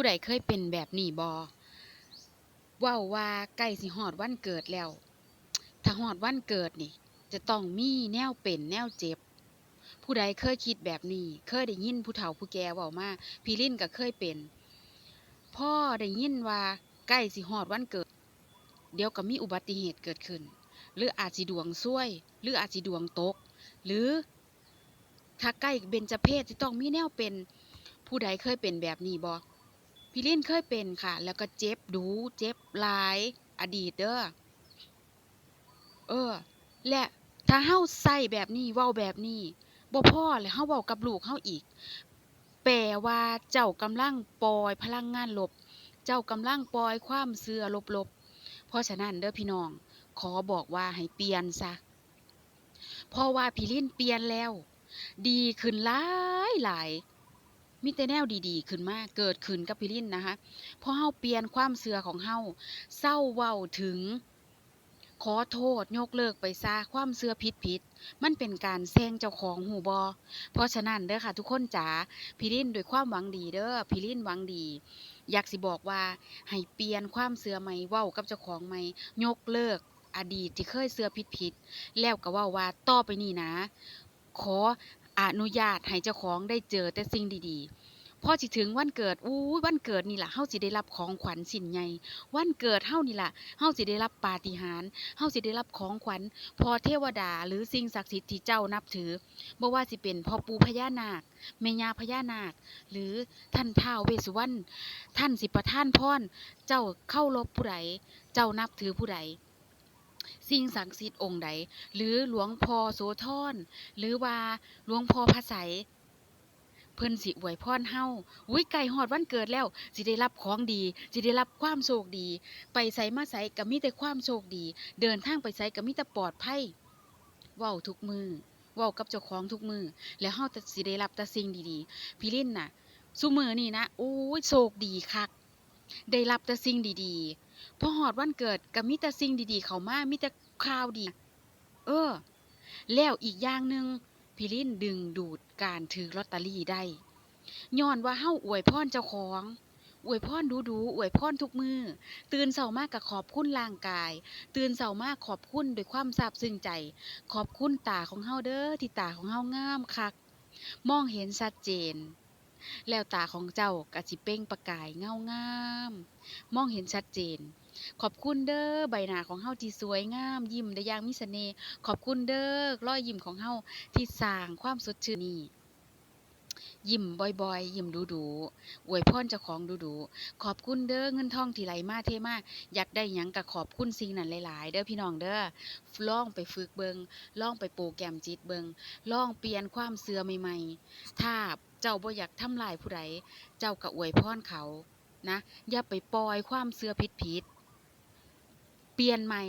ผู้ใดเคยเป็นแบบนี้บ่เว้าว่าใกล้สิฮอดวันเกิดแล้ว ถ้าฮอดวันเกิดนี่ จะต้องมีแนวเป็นแนวเจ็บ ผู้ใดเคยคิดแบบนี้ เคยได้ยินผู้เฒ่าผู้แก่เว้ามาพี่ลิ้นก็เคยเป็น พ่อได้ยินว่าใกล้สิฮอดวันเกิด เดี๋ยวก็มีอุบัติเหตุเกิดขึ้น หรืออาจสิดวงซวย หรืออาจสิดวงตก หรือ ถ้าใกล้เบญจเพศจะต้องมีแนวเป็น ผู้ใดเคยเป็นแบบนี้บ่ พี่ลินเคยเป็นค่ะ แล้วก็เจ็บดูเจ็บหลายอดีตเด้อเออ และถ้าเฮาใส่แบบนี้เว้าแบบนี้บ่พอแล้วเฮาเว้ากับลูกเฮาอีก แปลว่าเจ้ากำลังปล่อยพลังงานลบ เจ้ากำลังปล่อยความเสื่อลบๆ เพราะฉะนั้นเด้อพี่น้อง ขอบอกว่าให้เปลี่ยนซะเพราะว่าพี่ลินเปลี่ยนแล้ว ดีขึ้นหลายหลาย มีแต่แนวดีๆ ขึ้นมาเกิดขึ้นกับพี่ลินนะคะเพราะเฮาเปลี่ยนความเสื่อของเฮาเศร้าเว้าถึง ขอโทษยกเลิกไปซะความเสื่อผิดผิดๆมันเป็นการแซงเจ้าของหูบอ เพราะฉะนั้นเด้อค่ะ ทุกคนจ๋าพี่ลินด้วยความหวังดีเด้อพี่ลินหวังดี อยากสิบอกว่าให้เปลี่ยนความเสื่อใหม่เว้ากับเจ้าของใหม่ยกเลิกอดีตที่เคยเสื่อผิดผิดๆแล้วก็ว้าว่าต่อไปนี้นะ ขอ อนุญาตให้เจ้าของได้เจอแต่สิ่งดีๆ พอสิถึงวันเกิดอู้วันเกิดนี่ล่ะเฮาสิได้รับของขวัญชิ้นใหญ่วันเกิดเฮานี่ล่ะเฮาสิได้รับปาฏิหาริย์เฮาสิได้รับของขวัญพอเทวดาหรือสิ่งศักดิ์สิทธิ์ที่เจ้านับถือบ่ว่าสิเป็นพ่อปู่พญานาคแม่ย่าพญานาค หรือท่านท้าวเวสสุวรรณท่านสิประท่านพรเจ้าเข้ารบผู้ใดเจ้านับถือผู้ใด สิ่งศักดิ์สิทธิ์องค์ใด หรือหลวงพ่อโสธรหรือว่าหลวงพ่อพระไสยเพิ่นสิอวยพรเฮาอุ้ยไก่ฮอดวันเกิดแล้ว สิได้รับของดี สิได้รับความโชคดี ไปไสมาไสก็มีแต่ความโชคดี เดินทางไปไสก็มีแต่ปลอดภัยเว้าทุกมือเว้ากับเจ้าของทุกมือ แล้วเฮาจะสิได้รับแต่สิ่งดีๆ พี่ลินน่ะซุมือนี่นะโอ้ยโชคดีคัก ได้รับแต่สิ่งดีๆพอฮอดวันเกิดก็มีแต่สิ่งดีๆ เข้ามามีแต่ข่าวดี เออ แล้วอีกอย่างหนึ่งพี่ลินดึงดูดการถือลอตเตอรี่ได้ย้อนว่าเฮาอวยพรเจ้าของอวยพรดูดูๆอวยพรทุกมือ ตื่นเช้ามากก็ขอบคุณร่างกาย ตื่นเช้ามากขอบคุณด้วยความซาบซึ้งใจ ขอบคุณตาของเฮาเด้อที่ตาของเฮางามคัก มองเห็นชัดเจน แล้วตาของเจ้าก็สิเปล่งประกายเงางาม มองเห็นชัดเจน ขอบคุณเด้อใบหน้าของเฮาที่สวยงาม ยิ้มได้อย่างมีเสน่ห์ขอบคุณเด้อรอยยิ้มของเฮาที่สร้างความสดชื่นนี้ยิ้มบ่อยๆ ยิ้มดูๆอวยพรเจ้าของดูๆขอบคุณเด้อเงินทองที่ไหลมาเทมาอยากได้หยังก็ขอบคุณสิ่งนั้นหลาย ๆ เด้อพี่น้องเด้อลองไปฝึกเบิงลองไปโปรแกรมจิตเบิงลองเปลี่ยนความเสื่อใหม่ ๆ ถ้า เจ้าบ่อยากทำลายผู้ใด เจ้าก็อวยพรเขา นะ อย่าไปปล่อยความเสื่อผิดๆเปลี่ยนใหม่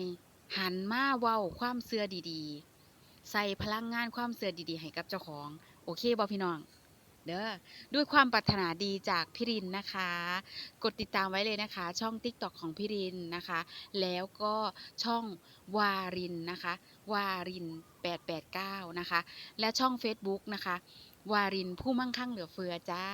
หันมาเว้าความเสื่อดีๆ ใส่พลังงานความเสื่อดีๆ ให้กับเจ้าของ โอเคบ่พี่น้อง เด้อ ด้วยความปรารถนาดีจากพี่รินนะคะ กดติดตามไว้เลยนะคะ ช่อง TikTok ของพี่รินนะคะ แล้วก็ช่องวารินนะคะ วาริน889 นะคะ และช่อง Facebook นะคะ วารินผู้มั่งคั่งเหลือเฟือจ้า